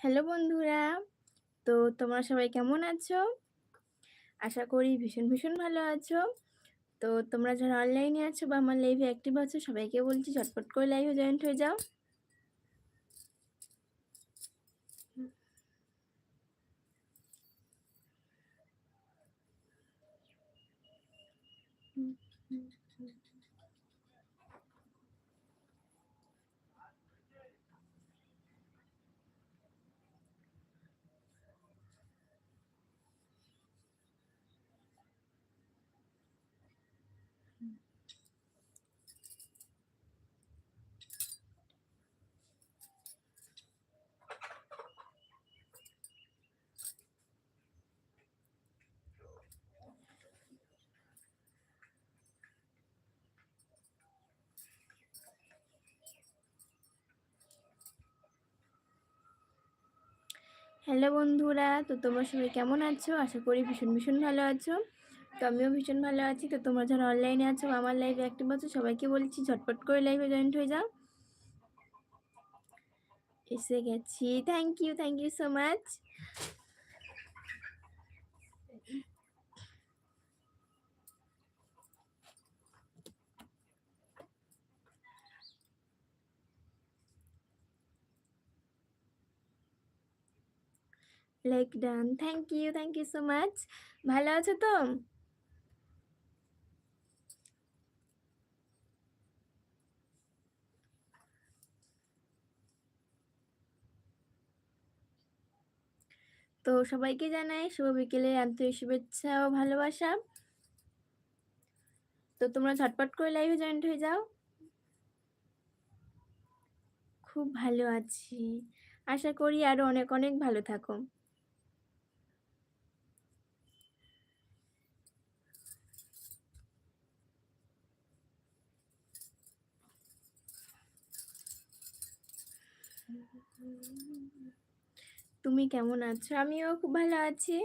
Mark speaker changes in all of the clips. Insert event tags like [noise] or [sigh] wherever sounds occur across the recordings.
Speaker 1: Hello বন্ধুরা। তো তোমরা সবাই কেমন আছো? আশা করি ভীষণ, ভীষণ ভালো আছো। তো তোমরা যারা অনলাইনে আছো বা আমার লাইভে অ্যাক্টিভ আছো সবাইকে বলছি ঝটপট করে লাইভে জয়েন্ট হয়ে যাও। হ্যালো বন্ধুরা। তো তোমরা সবাই কেমন আছো? আশা করি ভীষণ, ভীষণ ভালো আছো। তো আমিও ভীষণ ভালো আছি। তো তোমরা যারা অনলাইনে আছো আমার লাইভে অ্যাক্টিভ আছো সবাইকে বলছি ঝটপট করে লাইভে জয়েন্ট হয়ে যাও। এসে গেছি। Thank you, thank you so much. Like done. Thank you, thank you so much. ভালো আছো তো? তো সবাইকে জানাই শুভ বিকেলের আন্তরিক শুভেচ্ছা ও ভালোবাসা। তো তোমরা ঝটপট করে লাইভে জয়েন্ট হয়ে যাও। খুব ভালো আছি। আশা করি আরও অনেক, অনেক ভালো থাকো। তুমি কেমন আছো? আমিও খুব ভালো আছি।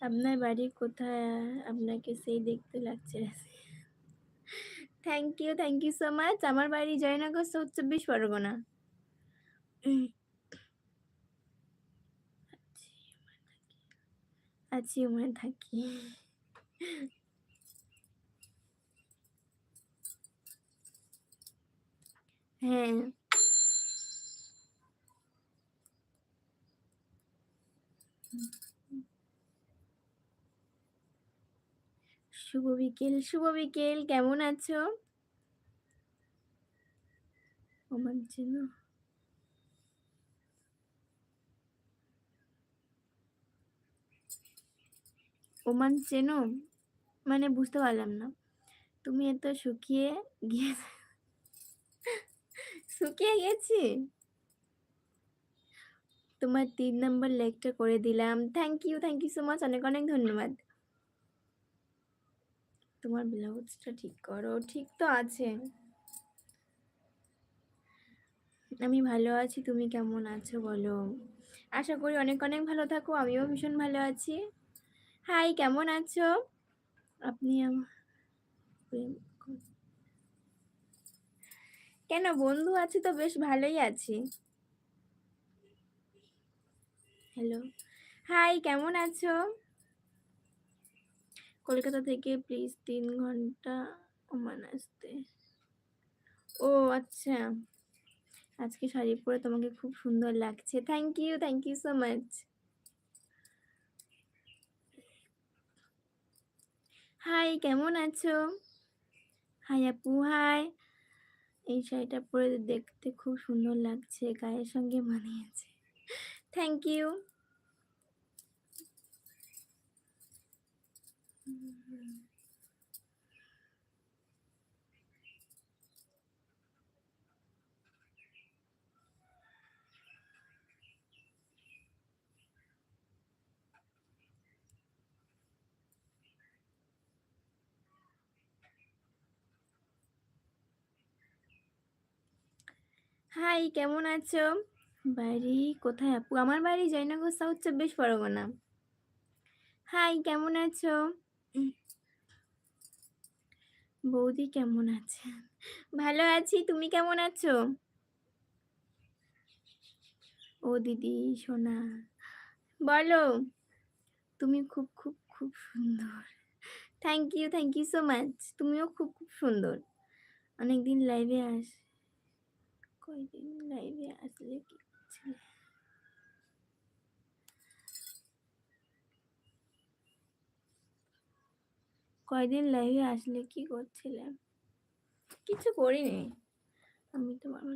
Speaker 1: আপনার বাড়ি কোথায়? আপনাকে সেই দেখতে লাগছে। Thank you, thank you so much. আমার বাড়ি জয়নগর সাউথ চব্বিশ পরগনা। আছি ওখানে থাকি। হ্যাঁ। শুভ বিকেল, শুভ বিকেল। কেমন আছো? ওমান চেনো? ওমান চেনো? মানে বুঝতে পারলাম না। তুমি এত শুকিয়ে গিয়েছ শুকিয়ে গেছি? তোমার ৩ নাম্বার লাইকটা করে দিলাম। Thank you, thank you so much. অনেক, অনেক ধন্যবাদ। তোমার ব্লাউজটা ঠিক করো। ঠিক তো আছে। আমি ভালো আছি। তুমি কেমন আছো বলো? আশা করি অনেক, অনেক ভালো থাকো। আমিও ভীষণ ভালো আছি। হাই কেমন আছো? আপনি আমা প্রেম ক কেন বন্ধু আছি তো বেশ ভালোই আছি। হ্যালো। হাই কেমন আছো? কলকাতা থেকে প্লিজ তিন ঘণ্টা ওমান আসতে। ও আচ্ছা। আজকে শাড়ি পরে তোমাকে খুব সুন্দর লাগছে। Thank you, thank you so much. Hi কেমন আছো? হাই আপু হাই। এই শাড়িটা পরে দেখতে খুব সুন্দর লাগছে। গায়ের সঙ্গে মানিয়েছে। Thank you. হাই কেমন আছো? বাড়ি কোথায় আপু? আমার বাড়ি জয়নগর সাউথ চব্বিশ পরগনা। হাই কেমন আছো? বৌদি কেমন আছে ভালো আছি। তুমি কেমন আছো? ও দিদি সোনা বলো। তুমি খুব, খুব, খুব সুন্দর। Thank you, thank you so much. তুমিও খুব, খুব সুন্দর। অনেকদিন লাইভে আস কয়দিন লাইভে আসলে কি করছিলে? কয়দিন লাইভে আসলে কি করছিলে? কিছু করিনি। আমি ভালো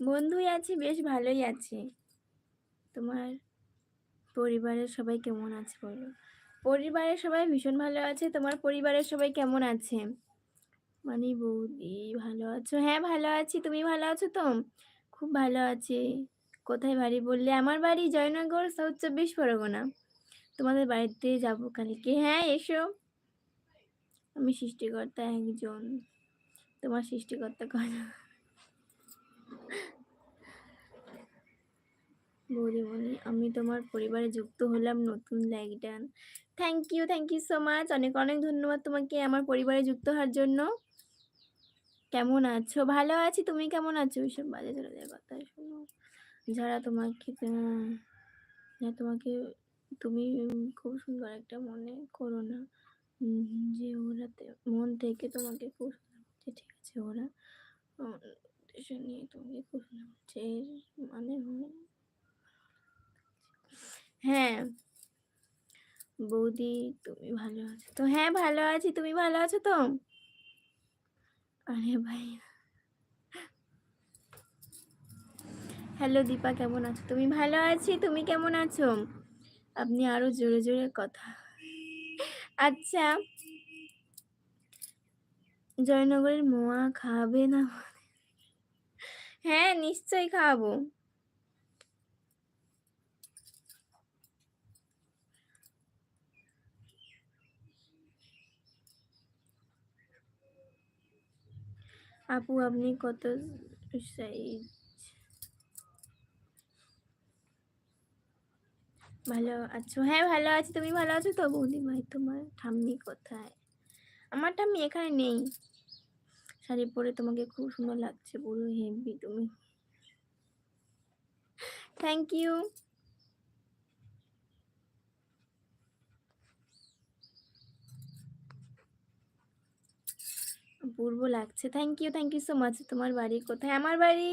Speaker 1: বন্ধুই আছি বেশ ভালোই আছি। তোমার পরিবারের সবাই কেমন আছে বলো? পরিবারের সবাই ভীষণ ভালো আছে। তোমার পরিবারের সবাই কেমন আছে? মানে বৌদি ভালো আছো? হ্যাঁ, ভালো আছি। তুমি ভালো আছো তো? খুব ভালো আছি। কোথায় বাড়ি বললে? আমার বাড়ি জয়নগর, সাউথ চব্বিশ পরগনা। তোমাদের বাড়িতে যাব কালকে। হ্যাঁ, এসো। আমি সৃষ্টিকর্তা একজন। তোমার সৃষ্টিকর্তা কয়জন? বৌদিমণি আমি তোমার পরিবারে যুক্ত হলাম নতুন like done. Thank you, thank you so much. অনেক, অনেক ধন্যবাদ তোমাকে আমার পরিবারে যুক্ত হওয়ার জন্য। কেমন আছো? ভালো আছি। তুমি কেমন আছো? ওইসব বাজে ছেলেদের কথা শোনো। যারা তোমাকে তোমাকে তুমি খুব সুন্দর একটা মনে করো না। যে ওরা মন থেকে তোমাকে খুব সুন্দর ঠিক আছে ওরা নিয়ে তোমাকে খুব সুন্দর। এর মানে হ্যাঁ। বৌদি তুমি ভালো আছো তো? হ্যাঁ, ভালো আছি। তুমি ভালো আছো তো? আরে ভাই হ্যালো দীপা কেমন আছো? তুমি ভালো আছি। তুমি কেমন আছো? আপনি আরও জোরে, জোরে কথা আচ্ছা। জয়নগরের মোয়া খাওয়াবে না? হ্যাঁ, নিশ্চয়ই খাওয়াবো। আপু আপনি কত সাইজ? ভালো আছো? হ্যাঁ, ভালো আছি। তুমি ভালো আছো তো? বৌদি ভাই তোমার ঠাম্মি কোথায়? আমার ঠাম্মি এখানে নেই। শাড়ি পরে তোমাকে খুব সুন্দর লাগছে। পুরো হেভি তুমি। Thank you. অপূর্ব লাগছে। Thank you, thank you so much. তোমার বাড়ি কোথায়? আমার বাড়ি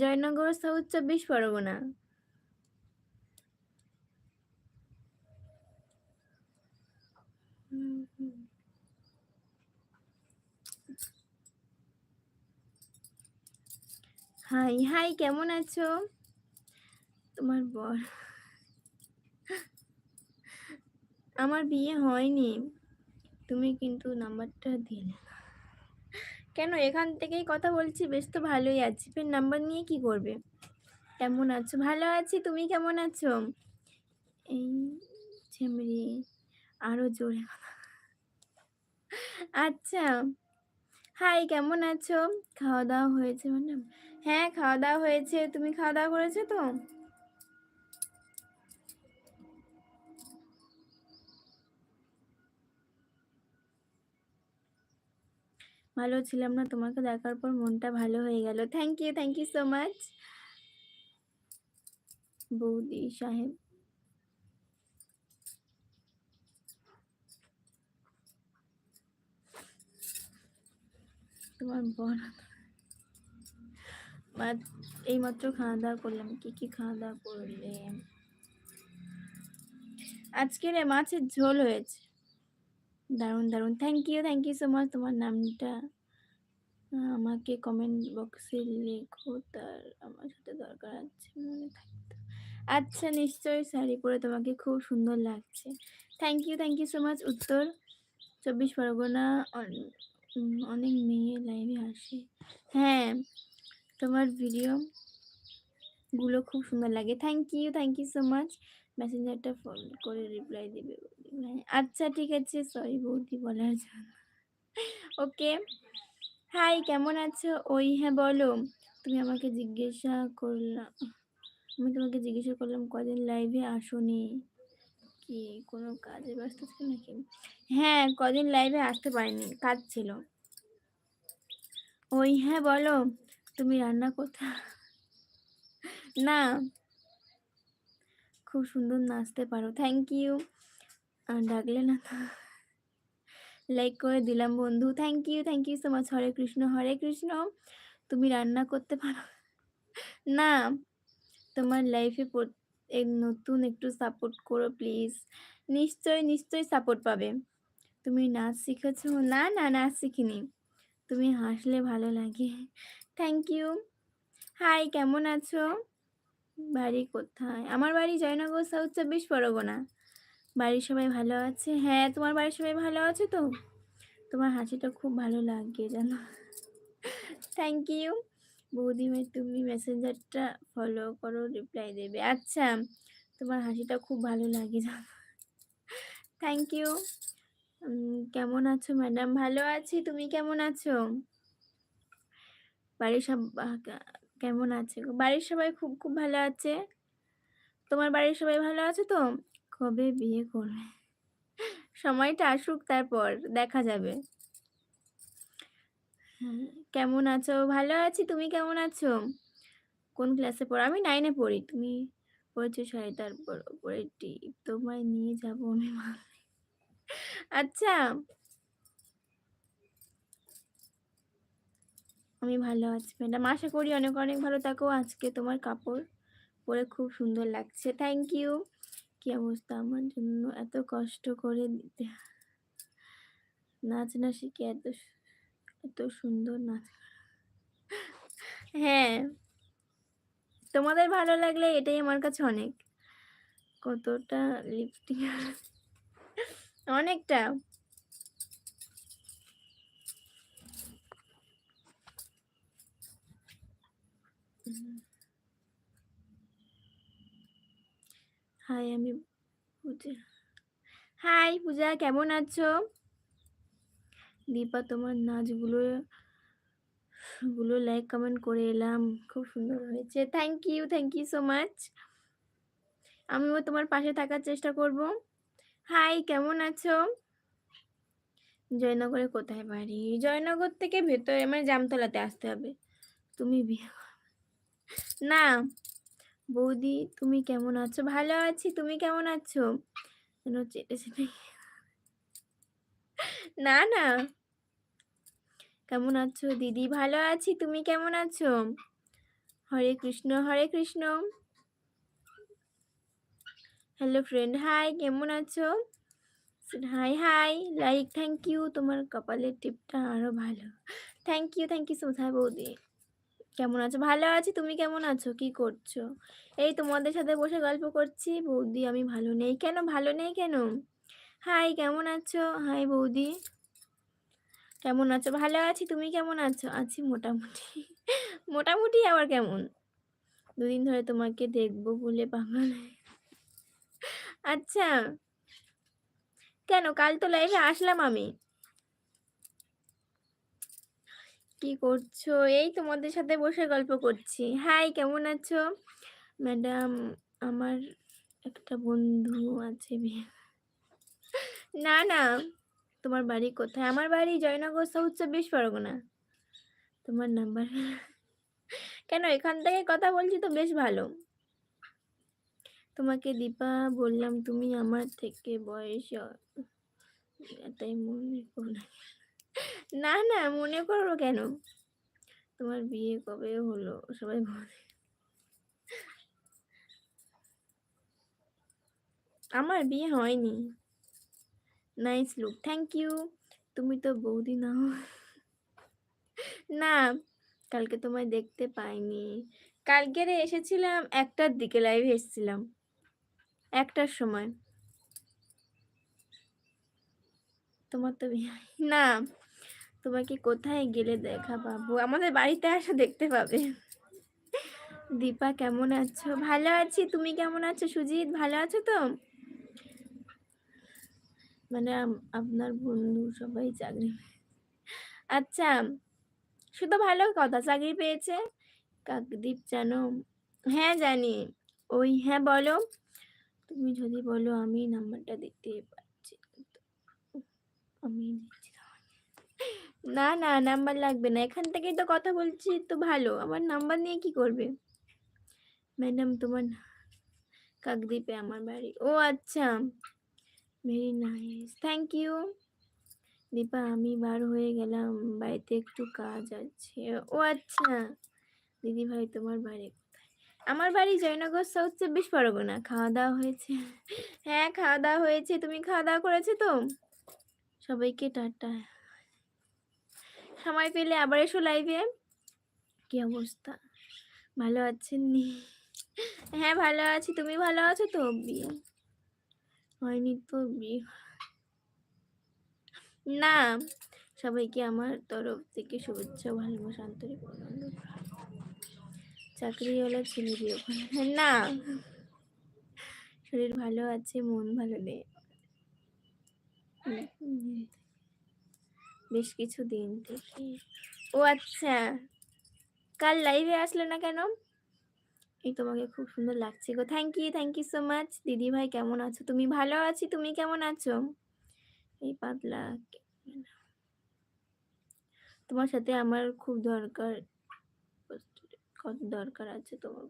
Speaker 1: জয়নগর, সাউথ চব্বিশ পরগনা। হাই, হাই কেমন আছো? তোমার বর আমার বিয়ে হয়নি। তুমি কিন্তু নাম্বারটা দিলে। কেন? এখান থেকেই কথা বলছি। বেশ তো ভালোই আছি। ফের নাম্বার নিয়ে কি করবে? কেমন আছো? ভালো আছি। তুমি কেমন আছো? এই ঝিমরি আরও জোরে আচ্ছা। হাই কেমন আছো? খাওয়া-দাওয়া হয়েছে ম্যাডাম? হ্যাঁ, খাওয়া-দাওয়া হয়েছে। তুমি খাওয়া-দাওয়া করেছ তো? ভালো ছিলাম না। তোমাকে দেখার পর মনটা ভালো হয়ে গেল। Thank you, thank you so much. বৌদি সাহেব। তোমার বর মাত এইমাত্র খাওয়া-দাওয়া করলাম। কি, কি খাওয়া-দাওয়া করলে? আজকে রে মাছের ঝোল হয়েছে। দারুণ, দারুণ। Thank you, thank you so much. তোমার নামটা আমাকে কমেন্ট বক্সে লেখো তার আমার সাথে দরকার আছে মনে থাকতো। আচ্ছা নিশ্চয়ই শাড়ি পরে তোমাকে খুব সুন্দর লাগছে। Thank you, thank you so much. Uttar Chabbish Pargana অনেক মেয়ে লাইভে আসে। হ্যাঁ, তোমার ভিডিও গুলো খুব সুন্দর লাগে। Thank you, thank you so much. মেসেঞ্জারটা follow করে রিপ্লাই দিবে। আচ্ছা ঠিক আছে। সরি বৌদি বলার জন্য। ওকে। হাই কেমন আছো? ওই হ্যাঁ বলো। তুমি আমাকে জিজ্ঞাসা করলাম আমি তোমাকে জিজ্ঞাসা করলাম কদিন লাইভে আসোনি। কি, কোনো কাজে ব্যস্ত ছিল নাকি হ্যাঁ কদিন লাইভে আসতে পারিনি, কাজ ছিল ওই হ্যাঁ বলো, তুমি রান্না করতে না, খুব সুন্দর নাচতে পারো থ্যাংক ইউ ডাকলে না লাইক করে দিলাম, বন্ধু। Thank you thank you so much Hare Krishna Hare Krishna. তুমি রান্না করতে পারো। না, তোমার লাইফে নতুন একটু সাপোর্ট করো প্লিজ নিশ্চয় নিশ্চয়ই সাপোর্ট পাবে। তুমি নাচ শিখেছো? না না, নাচ শিখিনি। তুমি হাসলে ভালো লাগে। থ্যাংক ইউ হাই কেমন আছো? বাড়ি কোথায়? আমার বাড়ি জয়নগর সাউথ চব্বিশ পরগনা। বাড়ির সবাই ভালো আছে? হ্যাঁ তোমার বাড়ির সবাই ভালো আছে তো? তোমার হাসিটা খুব ভালো লাগে জানো। থ্যাংক ইউ বৌদিমা তুমি মেসেঞ্জারটা ফলো করো রিপ্লাই দেবে। আচ্ছা তোমার হাসিটা খুব ভালো লাগে জানো। থ্যাংক ইউ কেমন আছো ম্যাডাম ভালো আছি, তুমি কেমন আছো? বাড়ির সব কেমন আছে বাড়ির সবাই খুব খুব ভালো আছে? তোমার বাড়ির সবাই ভালো আছে তো? কবে বিয়ে করবে? সময়টা আসুক তারপর দেখা যাবে। হ্যাঁ, কেমন আছো? ভালো আছি তুমি কেমন আছো? কোন ক্লাসে পড়ো? আমি নাইনে পড়ি। তুমি পড়েছো সাড়ে তারপর পরে তোমায় নিয়ে যাব আমি আচ্ছা। আমি ভালো আছি ম্যাডাম আশা করি অনেক অনেক ভালো থাকো। আজকে তোমার কাপড় পরে খুব সুন্দর লাগছে। থ্যাংক ইউ কি অবস্থা? আমার জন্য এত কষ্ট করে দিতে। নাচ না শিখে এত এত সুন্দর নাচ হ্যাঁ। তোমাদের ভালো লাগলে এটাই আমার কাছে অনেক। কতটা লিপস্টিক অনেকটা। হাই আমি পূজা। হাই পূজা, কেমন আছো? দীপা, তোমার নাচগুলো, গুলো লাইক কমেন্ট করে এলাম। খুব সুন্দর হয়েছে। Thank you thank you so much আমিও তোমার পাশে থাকার চেষ্টা করব। হাই কেমন আছো? জয়নগরে কোথায় বাড়ি? জয়নগর থেকে ভেতরে মানে জামতলাতে আসতে হবে। তুমি না বৌদি, তুমি কেমন আছো? ভালো আছি, তুমি কেমন আছো? চেটে চেটে [laughs] না না। কেমন আছো? দিদি ভালো আছি, তুমি কেমন আছো? Hare Krishna Hare Krishna. Hello friend hi কেমন আছো? Hi hi like thank you তোমার কপালের টিপটা আরও ভালো। Thank you thank you so বৌদি। কেমন আছো? ভালো আছি, তুমি কেমন আছো? কি করছ? এই তোমাদের সাথে বসে গল্প করছি। বৌদি, আমি ভালো নেই কেন? ভালো নেই কেন? হাই, কেমন আছো? হাই, বৌদি। কেমন আছো? ভালো আছি, তুমি কেমন আছো? আছি মোটামুটি। [laughs] মোটামুটি আবার কেমন? দুদিন ধরে তোমাকে দেখব বলে পাগল। আচ্ছা। কেন? কাল তো লাইভে আসলাম আমি। কি করছ? এই তোমাদের সাথে বসে গল্প করছি। হাই কেমন আছো? ম্যাডাম আমার একটা বন্ধু আছে না না, তোমার বাড়ি কোথায়? আমার বাড়ি জয়নগর সাউথ চব্বিশ পরগনা। তোমার নাম্বার কেন? এখান থেকে কথা বলছি তো বেশ ভালো। তোমাকে দীপা বললাম, তুমি আমার থেকে বয়স, তাই মনে করো না না, মনে করো কেন? তোমার বিয়ে কবে হলো? সবাই বলে। আমার বিয়ে হয়নি। নাইস লুক থ্যাংক ইউ তুমি তো বৌদি না। না, কালকে তোমায় দেখতে পাইনি। কালকে রে এসেছিলাম, একটার দিকে লাইভে এসেছিলাম। একটার সময়। তোমার তো বিয়ে না। তোমাকে কোথায় গেলে দেখা পাবো? আমাদের বাড়িতে আসো দেখতে পাবে। দীপা, কেমন আছো? ভালো আছি। তুমি কেমন আছো? সুজিত, ভালো আছো তো? মানে আপনার বন্ধু সবাই চাকরি আচ্ছা শুধু ভালো কথা, চাকরি পেয়েছে? কাকদীপ জানো? হ্যাঁ জানি। ওই হ্যাঁ বলো। তুমি যদি বলো, আমি নাম্বারটা দিতে পারছি। আমি। না, না নাম্বার লাগবে না। এখান থেকেই তো কথা বলছি তো ভালো। আমার নাম্বার নিয়ে কি করবে? ম্যাডাম তোমার কাকদ্বীপে আমার বাড়ি। ও আচ্ছা। Very nice. Thank you. Dipa আমি বার হয়ে গেলাম। বাড়িতে একটু কাজ আছে। ও আচ্ছা। দিদিভাই তোমার বাড়ি? আমার বাড়ি জয়নগর সাউথ চব্বিশ পরগনা। খাওয়া-দাওয়া হয়েছে? হ্যাঁ, খাওয়া-দাওয়া হয়েছে। তুমি খাওয়া-দাওয়া করেছ তো? সবাইকে টাটা। সময় পেলে আবার এসো লাইভে। কি অবস্থা? ভালো আছেন নি? হ্যাঁ, ভালো আছি। তুমি ভালো আছো তো? বিয়ে হয়নি তো বিয়ে না। সবাইকে আমার তরফ থেকে শুভেচ্ছা, ভালোবাসা, আন্তরিক। চাকরিওয়ালা ছেলে বিয়ে না। শরীর ভালো আছে, মন ভালো নেই। হুম, কিছু দিন থেকে। ও আচ্ছা। কাল লাইভে আসলে না কেন? এই তোমাকে খুব সুন্দর লাগছে গো। Thank you, thank you so much. দিদিভাই কেমন আছো? তুমি ভালো আছি। তুমি কেমন আছো? এই পাতলা তোমার সাথে আমার খুব দরকার কত দরকার আছে তোমার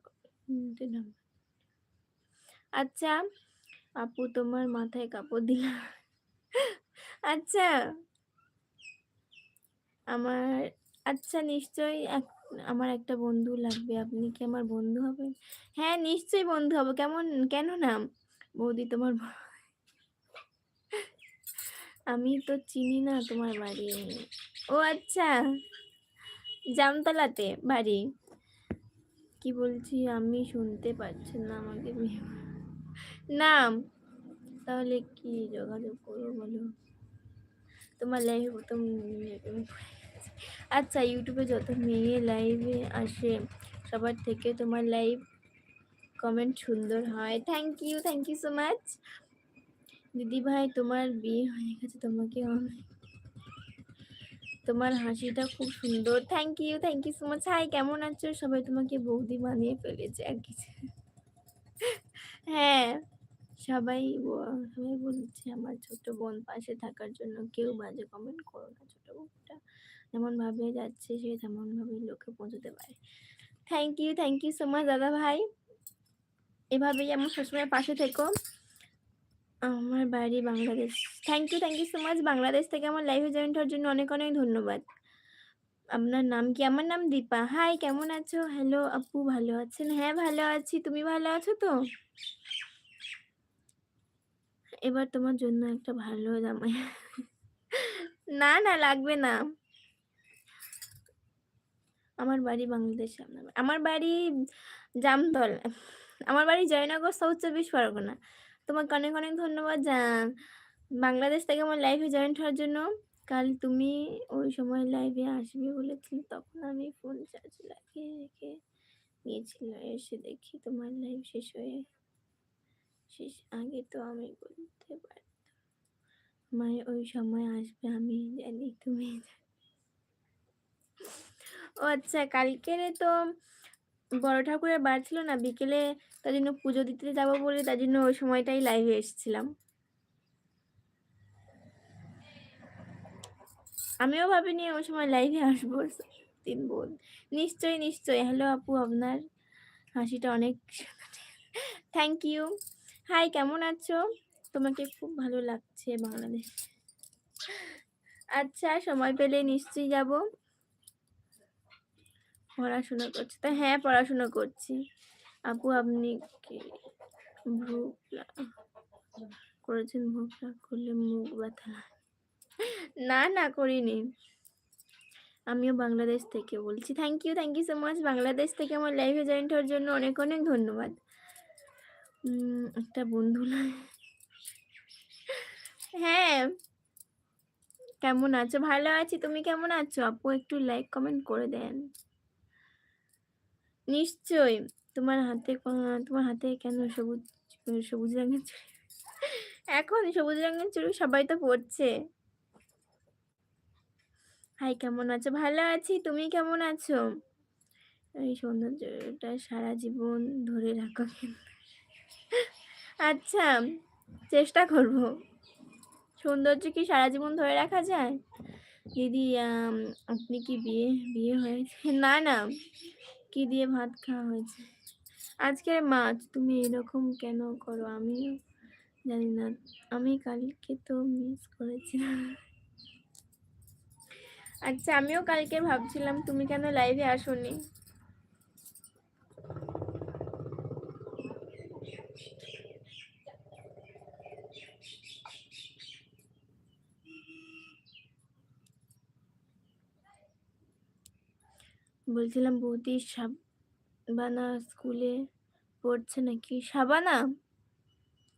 Speaker 1: আচ্ছা আপু তোমার মাথায় কাপড় দিলাম আচ্ছা আমার আচ্ছা নিশ্চয়ই আমার একটা বন্ধু লাগবে। আপনি কি আমার বন্ধু হবেন? হ্যাঁ নিশ্চয়ই বন্ধু হব। কেমন, কেন না? বৌদি তোমার আমি তো চিনি না তোমার বাড়ি। ও আচ্ছা জামতলাতে বাড়ি। কি বলছি, আমি শুনতে পাচ্ছি না আমাকে বিয়ে- না, তাহলে কি যোগাযোগ করব বলো? তোমার লাইফ প্রথম। আচ্ছা ইউটিউবে যত মেয়ে লাইভে আসে, সবার থেকে তোমার লাইভ কমেন্ট সুন্দর হয়। Thank you thank you so much দিদি ভাই, তোমার বিয়ে হয়ে গেছে, তোমাকে তোমার হাসিটা খুব সুন্দর। Thank you thank you so much hi কেমন আছো? সবাই তোমাকে বৌদি বানিয়ে ফেলেছে আর কিছু হ্যাঁ সবাই সবাই বলছে আমার ছোট বোন পাশে থাকার জন্য কেউ বাজে কমেন্ট করো না ছোট বোনটা যেমন ভাবে যাচ্ছে, সে তেমন ভাবে লোকে পৌঁছতে পারে। Thank you thank you so much দাদা ভাই। এভাবেই আমার সবসময় পাশে থেকো। আমার বাড়ি Bangladesh. Thank you thank you so much Bangladesh থেকে আমার লাইভে জয়েন হওয়ার জন্য অনেক অনেক ধন্যবাদ। আপনার নাম কি? আমার নাম দীপা। হাই কেমন আছো? হ্যালো আপু, ভালো আছেন? হ্যাঁ ভালো আছি। তুমি ভালো আছো তো? এবার তোমার জন্য একটা ভালো জামাই। না না, লাগবে না। আমার বাড়ি বাংলাদেশ আমার বাড়ি জামতল। আমার বাড়ি জয়নগর সাউথ চব্বিশ পরগনা তোমাকে অনেক অনেক ধন্যবাদ জান। বাংলাদেশ থেকে আমার লাইফে জয়েন্ট হওয়ার জন্য। কাল তুমি ওই সময় লাইভে আসবে বলেছিলে, তখন আমি ফোন চার্জ লাগিয়ে রেখে গিয়েছিল এসে দেখি তোমার লাইভ শেষ হয়ে, শেষ আগে তো আমি বলতে পারতাম। মানে ওই সময় আসবে, আমি জানি তুমি। ও আচ্ছা কালকেরে তো বড় ঠাকুরের বার ছিল না, বিকেলে তার জন্য পুজো দিতে যাব বলে তার জন্য ওই সময়টাই লাইভে এসেছিলাম। আমিও ভাবিনি ওই সময় লাইভে আসব তিন বোন নিশ্চয়ই নিশ্চয়ই। হ্যালো আপু, আপনার হাসিটা অনেক থ্যাংক ইউ হাই কেমন আছো? তোমাকে খুব ভালো লাগছে বাংলাদেশ। আচ্ছা সময় পেলে নিশ্চয়ই যাব। পড়াশোনা করছি। তা হ্যাঁ পড়াশোনা করছি। আপু, আপনি কি ভ্রু করেছেন? ভ্রু প্লাক করলে মুখ ব্যথা না না, করিনি। আমিও বাংলাদেশ থেকে বলছি। Thank you thank you so much Bangladesh থেকে আমার লাইভে জয়েন্ট হওয়ার জন্য অনেক অনেক ধন্যবাদ। একটা বন্ধু না- হ্যাঁ। কেমন আছো? ভালো আছি। তুমি কেমন আছো? আপু, একটু লাইক কমেন্ট করে দেন। নিশ্চয়ই। তোমার হাতে তোমার হাতে কেন সবুজ সবুজ রঙের চুড়ি? এখন সবুজ রঙের চুড়ি সবাই তো পরছে। হাই, কেমন আছো? ভালো আছি। তুমি কেমন আছো? এই সৌন্দর্যটা সারা জীবন ধরে রাখো আচ্ছা চেষ্টা করব। সৌন্দর্য কি সারা জীবন ধরে রাখা যায়? দিদি আপনি কি বিয়ে বিয়ে হয়েছে না না। কি দিয়ে ভাত খাওয়া হয়েছে? আজকের মাছ তুমি এরকম কেন করো? আমিও জানি না। আমি কালকে তো মিস করেছিলাম। আচ্ছা আমিও কালকে ভাবছিলাম, তুমি কেন লাইভে আসোনি? বলছিলাম বৌদি, সাবানা স্কুলে পড়ছে নাকি? সাবানা?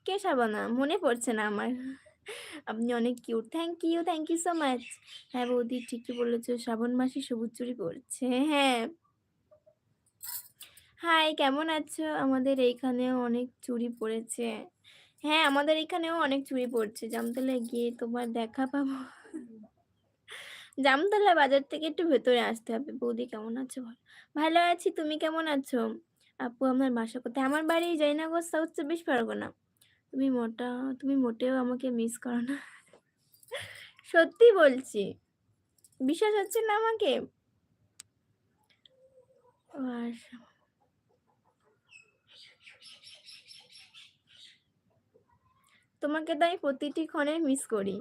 Speaker 1: কে সাবানা? মনে পড়ছে না আমার। আপনি অনেক cute thank you thank you so much হ্যাঁ বৌদি, ঠিকই বলেছ, শ্রাবণ মাসে সবুজ চুরি পড়ছে হ্যাঁ। হাই কেমন আছো? আমাদের এইখানেও অনেক চুরি পড়েছে। হ্যাঁ আমাদের এখানেও অনেক চুরি পড়ছে। জামতলায় গিয়ে তোমার দেখা পাবো। জামতলা বাজার থেকে একটু ভেতরে আসতে হবে। বৌদি কেমন আছো ভালো আছি, তুমি কেমন আছো? আপু আমার বাসা কোথায়? আমার বাড়ি জয়নগর সাউথ চব্বিশ পরগনা। তুমি মোটা, তুমি মোটেও আমাকে মিস করো না। সত্যি বলছি। বিশ্বাস হচ্ছে না আমাকে? আচ্ছা। তোমাকে তো আমি প্রতিটি ক্ষণে মিস করি।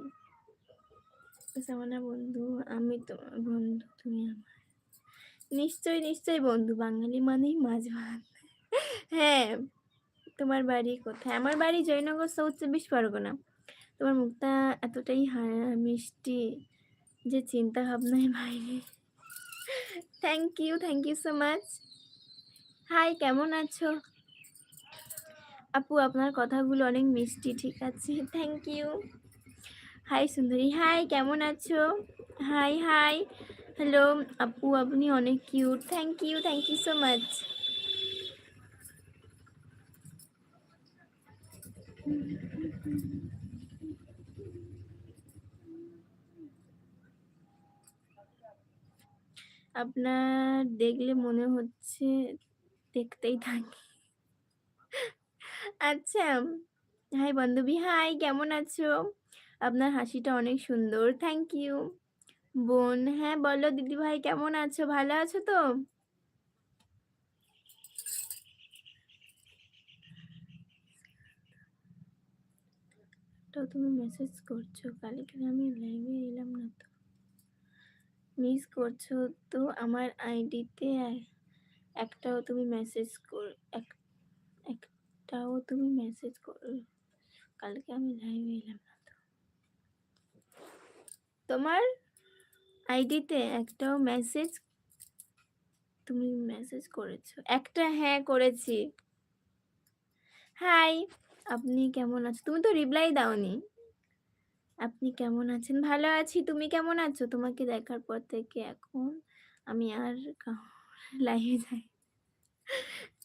Speaker 1: সামানা বন্ধু আমি তোমার বন্ধু তুমি আমার নিশ্চয়ই নিশ্চয়ই বন্ধু বাঙালি মানেই মাছ ভাত হ্যাঁ তোমার বাড়ি কোথায় আমার বাড়ি জয়নগর সাউথ চব্বিশ পরগনা তোমার মুখটা এতটাই মিষ্টি যে চিন্তা ভাবনায় বাইরে thank you thank you so much hi কেমন আছো আপু আপনার কথাগুলো অনেক মিষ্টি ঠিক আছে থ্যাংক ইউ হাই সুন্দরী হাই কেমন আছো? হাই হাই হ্যালো আপু, আপনি অনেক cute thank you thank you so much আপনার দেখলে মনে হচ্ছে দেখতেই থাকি। আচ্ছা হাই বান্ধবী। হাই কেমন আছো? আপনার হাসিটা অনেক সুন্দর। থ্যাংক ইউ বোন হ্যাঁ বলো দিদি ভাই কেমন আছো? ভালো আছো তো? তো তুমি মেসেজ করছ, কালকে আমি লাইভে এলাম না তো। মিস করছ তো আমার আইডিতে একটাও তুমি মেসেজ কর, এক- একটাও তুমি মেসেজ করো, কালকে আমি লাইভে এলাম না। তোমার আইডিতে একটাও মেসেজ তুমি মেসেজ করেছ। একটা হ্যাঁ করেছি। হাই আপনি কেমন আছো? তুমি তো রিপ্লাই দাওনি। আপনি কেমন আছেন? ভালো আছি। তুমি কেমন আছো? তোমাকে দেখার পর থেকে এখন আমি আর লাইভে যাই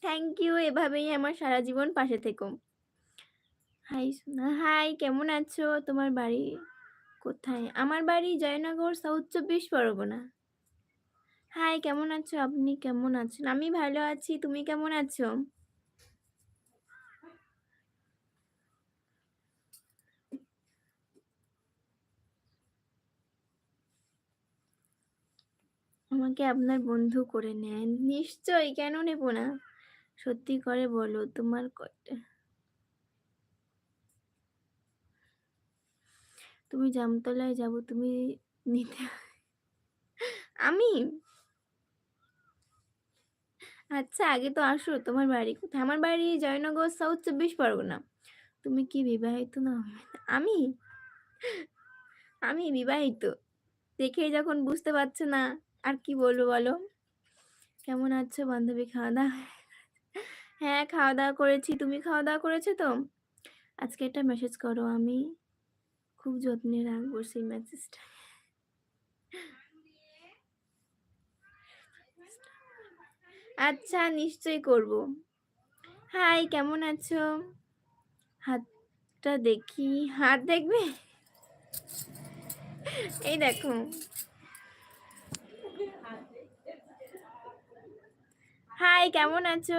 Speaker 1: থ্যাংক ইউ এভাবেই আমার সারা জীবন পাশে থেকো। হাই সোনা। হাই কেমন আছো? তোমার বাড়ি কোথায়? আমার বাড়ি জয়নগর সাউথ চব্বিশ পরগনা। হাই কেমন আছো? আপনি কেমন আছেন? আমি ভালো আছি। তুমি কেমন আছো? আমাকে আপনার বন্ধু করে নেন। নিশ্চয়ই। কেন নেব না? সত্যি করে বলো, তোমার কয়টা? তুমি জামতলায় যাব, তুমি নিতে আমি? আচ্ছা আগে তো আসো, তোমার বাড়ি কোথায়? আমার বাড়ি জয়নগর সাউথ চব্বিশ পরগনা। তুমি কি বিবাহিত না আমি? আমি বিবাহিত। দেখেই যখন বুঝতে পারছে না, আর কি বলব বলো? কেমন আছো বান্ধবী, খাওয়া দাওয়া? হ্যাঁ খাওয়া দাওয়া করেছি। তুমি খাওয়া দাওয়া করেছ তো? আজকে একটা মেসেজ করো, আমি খুব যত্নে রাখব সেই মেসেজটা আচ্ছা নিশ্চয়ই করব। হাই, কেমন আছো? হাতটা দেখি, হাত দেখবে? এই দেখো। হাই, কেমন আছো?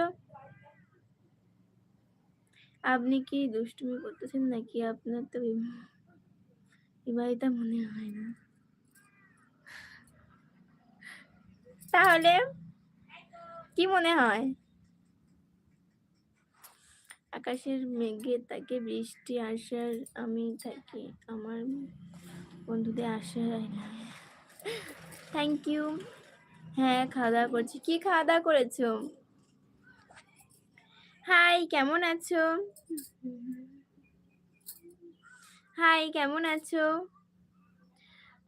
Speaker 1: আপনি কি দুষ্টুমি করতেছেন নাকি? আপনার তো বিবাহিতা মনে হয় না। তাহলে? কি মনে হয়? আকাশের মেঘে তাকে বৃষ্টি আসার আমি থাকি। আমার বন্ধুদের আশায় থ্যাংক ইউ। হ্যাঁ, খাওয়া-দাওয়া করছি। কি খাওয়া-দাওয়া করেছ? হাই, কেমন আছো? হাই, কেমন আছো?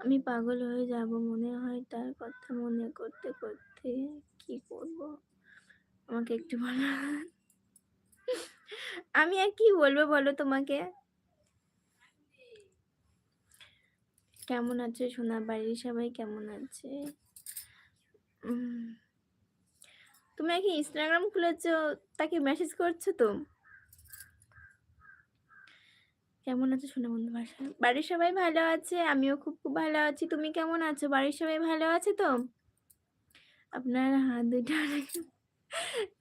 Speaker 1: আমি পাগল হয়ে যাব মনে হয় তার কথা মনে করতে, করতে। কি করব? আমাকে একটু বলো। আমি আর কি বলব বলো তোমাকে? কেমন আছো সোনা? বাড়ির সবাই কেমন আছে? তুমি নাকি ইনস্টাগ্রাম খুলেছো, তাকে মেসেজ করছ তো? কেমন আছো সোনা বন্ধু? বাসা বাড়ির সবাই ভালো আছে। আমিও খুব, খুব ভালো আছি। তুমি কেমন আছো? বাড়ির সবাই ভালো আছে তো? আপনার হাত দুইটা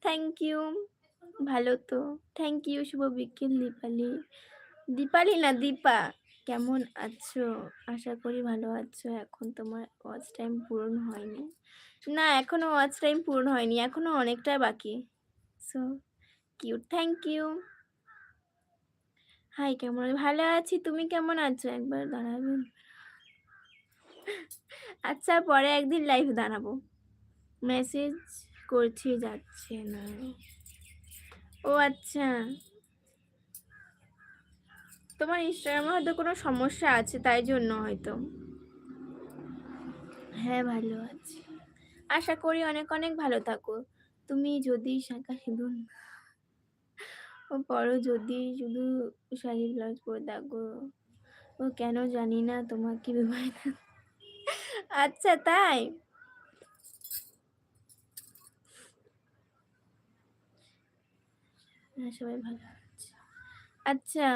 Speaker 1: থ্যাংক ইউ। [laughs] ভালো তো। থ্যাংক ইউ শুভ বিকেল দীপালি। দীপালি না দীপা। কেমন আছো? আশা করি ভালো আছো। এখন তোমার ওয়াচ টাইম পূরণ হয়নি। না এখনও ওয়াচ টাইম পূরণ হয়নি। এখনও অনেকটাই বাকি। So cute. Thank you. Hi কেমন ভালো আছি। তুমি কেমন আছো? একবার দাঁড়াবেন? আচ্ছা পরে একদিন লাইভ দাঁড়াবো। মেসেজ করছি যাচ্ছে না। ও আচ্ছা। তোমার ইনস্টাগ্রামে হয়তো কোনো সমস্যা আছে তাই জন্য হয়তো। হ্যাঁ, ভালো আছি। আশা করি অনেক, অনেক ভালো থাকো। তুমি যদি শাঁখা সিঁদুর পরো যদি শুধু শাড়ি ব্লাউজ পরে থাকো ও কেন জানি না তোমাকে বিবাহিত আচ্ছা তাই? হ্যাঁ, সবাই ভালো আছে। আচ্ছা।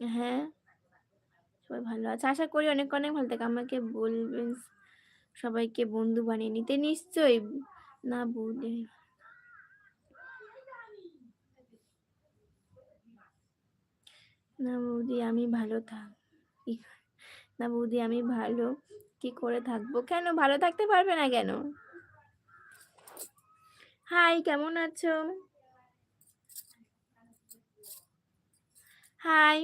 Speaker 1: হ্যাঁ। সবাই ভালো আছে। আশা করি অনেক, অনেক ভালো থাকে। আমাকে বলবেন সবাইকে বন্ধু বানিয়ে নিতে। নিশ্চয়ই। না বৌদি না বৌদি, আমি ভালো থাক না বৌদি, আমি ভালো কি করে থাকব? কেন ভালো থাকতে পারবে না কেন? হাই কেমন আছো? হাই।